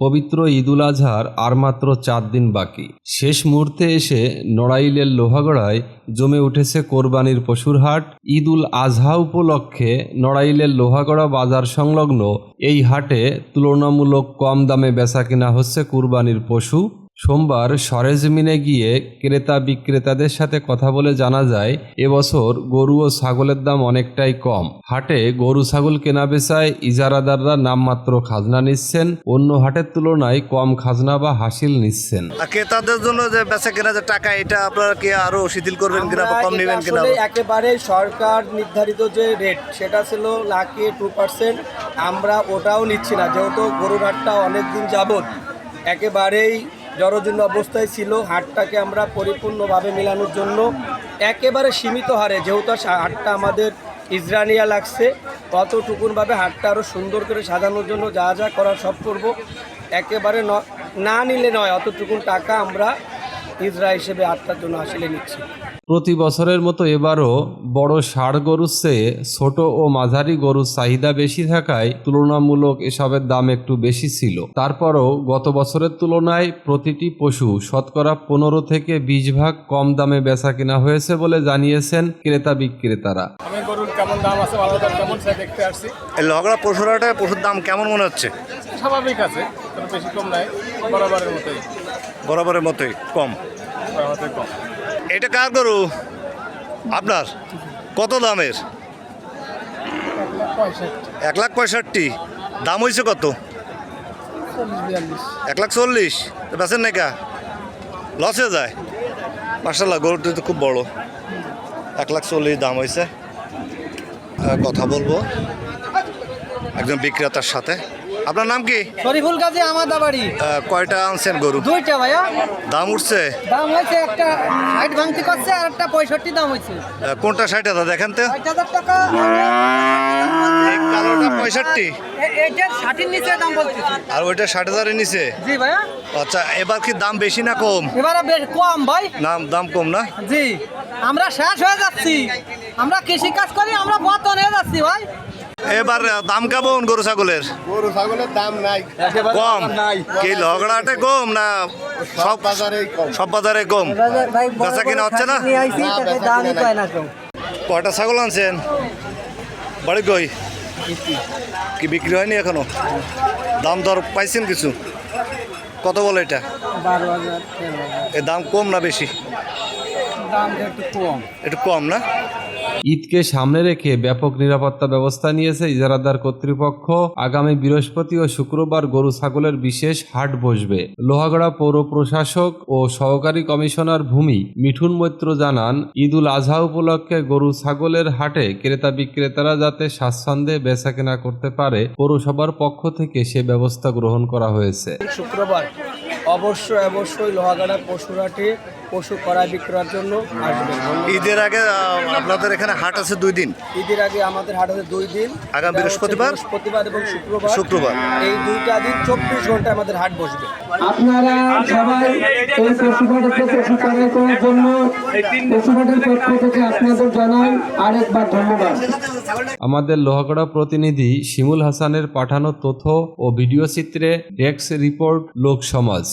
পবিত্র ঈদুল আজহার আর মাত্র চার দিন বাকি। শেষ মুহূর্তে এসে নড়াইলের লোহাগড়ায় জমে উঠেছে কোরবানির পশুর হাট। ঈদুল আজহা উপলক্ষে নড়াইলের লোহাগড়া বাজার সংলগ্ন এই হাটে তুলনামূলক কম দামে বেচা কিনা হচ্ছে কুরবানির পশু। সোমবার সরেজমিনে গিয়ে ক্রেতা বিক্রেতাদের সাথে কথা বলে জানা যায় এবছর গরু ও ছাগলের দাম অনেকটাই কম। হাটে গরু ছাগল কেনা বেচায় ইজারাদাররা নামমাত্র খাজনা নিচ্ছেন অন্য হাটের তুলনায় কম খাজনা বা হাসিল নিচ্ছেন। ক্রেতাদের জন্য যে বেচা কেনা যে টাকা এটা আপনারা কি আরও শিথিল করবেন কিনা বা কম নেবেন কিনা? আসলে একেবারে সরকার নির্ধারিত যে রেট সেটা ছিল লাখে টু পার্সেন্ট আমরা ওটাও নিচ্ছি না। যেহেতু গরুর হাটটা অনেক দিন যাবৎ একেবারেই জরজীর্ণ অবস্থায় ছিল। হাটটাকে আমরা পরিপূর্ণভাবে মেলানোর জন্য একেবারে সীমিত হারে, যেহেতু হাটটা আমাদের ইজরানিয়া লাগছে ততটুকুনভাবে হাটটা আরও সুন্দর করে সাজানোর জন্য যা যা করার সব করব। একেবারে না নিলে নয়, অতটুকুন টাকা আমরা ইজরা হিসেবে হাটটার জন্য আসলে নিচ্ছি। প্রতি বছরের মতো এবারও বড় ষাড় গরুর চেয়ে ছোট ও মাঝারি গরুর চাহিদা বেশি থাকায় তুলনামূলক এসবের দাম একটু বেশি ছিল। তারপরও গত বছরের তুলনায় প্রতিটি পশু শতকরা পনেরো থেকে বিশ ভাগ কম দামে বেচা কেনা হয়েছে বলে জানিয়েছেন ক্রেতা বিক্রেতারা। আমি গরুর কেমন দাম আছে ভালো দাম কেমন সে দেখতে আসছি। এই লগড়া পশুর হাটে পশুর দাম কেমন মনে হচ্ছে? স্বাভাবিক আছে বেশি কম নাই বরাবরের মতোই। বরাবরের মতোই কম। এটা কার গরু? আপনার? কত দামের? এক লাখ পঁয়ষট্টি। দাম হয়েছে কত? এক লাখ চল্লিশ। বেচেন নাকি লসে যায়। মার্শাল্লাহ গরুটি তো খুব বড়। এক লাখ চল্লিশ দাম হয়েছে কথা বলব। একজন বিক্রেতার সাথে। আপনার নাম কি? শরীফুল গাজী আমাদা বাড়ি কয়টা আনছেন গরু? দুইটা ভাইয়া। দাম উঠছে? দাম হয়েছে একটা ষাট ভাঙতি করছে আর একটা পঁয়ষট্টি দাম হয়েছে। কোনটা ষাট হাজার দেখেন তো। ষাট হাজার টাকা। কালোটা পঁয়ষট্টি? এ- ষাটের নিচে দাম বলতেছি। আর ওইটা ষাট হাজারের নিচে? জি ভাইয়া। আচ্ছা এবার কি দাম বেশি না কম? এবারে কম ভাই। নাম দাম কম না? জি। আমরা শেষ হয়ে যাচ্ছি। আমরা কৃষি কাজ করি আমরা বর্তমান হয়ে যাচ্ছি ভাই। এবার দাম কেমন গরু ছাগলের? গরু ছাগলের দাম নাই। কম। কি লগড়াটে কম না সব বাজারেই কম। সব বাজারে কম? বেচা কিনা হচ্ছে না? কয়টা ছাগল আনছেন? বাড়ি কই? কি বিক্রি হয়নি এখনও? দাম দর পাইছেন কিছু? কত বলে এটা? এ দাম কম না বেশি? দাম একটু কম। একটু কম না? ঈদকে সামনে রেখে ব্যাপক নিরাপত্তা ব্যবস্থা নিয়েছে ইজারাদার কর্তৃপক্ষ। আগামী বৃহস্পতি ও শুক্রবার গরু ছাগলের বিশেষ হাট বসবে। লোহাগড়া পৌর প্রশাসক ও সহকারী কমিশনার ভূমি মিঠুন মৈত্র জানান, ঈদুল আজহা উপলক্ষে গরু ছাগলের হাটে ক্রেতা বিক্রেতারা যাতে স্বাচ্ছন্দ্যে বেচা কেনা করতে পারে, পৌরসভার পক্ষ থেকে সে ব্যবস্থা গ্রহণ করা হয়েছে। শুক্রবার অবশ্যই অবশ্যই লোহাগাড়া পশুরাটে পশু করা বিক্রয়ের জন্য আসবেন ঈদের আগে আপনাদের এখানে হাট আছে দুই দিন? ঈদের আগে আমাদের হাট আছে দুই দিন। আগামী বৃহস্পতিবার? বৃহস্পতিবার এবং শুক্রবার। শুক্রবার। এই দুইটা দিন চব্বিশ ঘণ্টা আমাদের হাট বসবে। আপনারা সবাই এই পশু ক্রয় করার জন্য পশুপাঠের পক্ষ থেকে আপনাদের জানাই আরেকবার ধন্যবাদ। আমাদের লোহাগড়া প্রতিনিধি শিমুল হাসানের পাঠানো তথ্য ও ভিডিও চিত্রে ডেস্ক রিপোর্ট লোক সমাজ।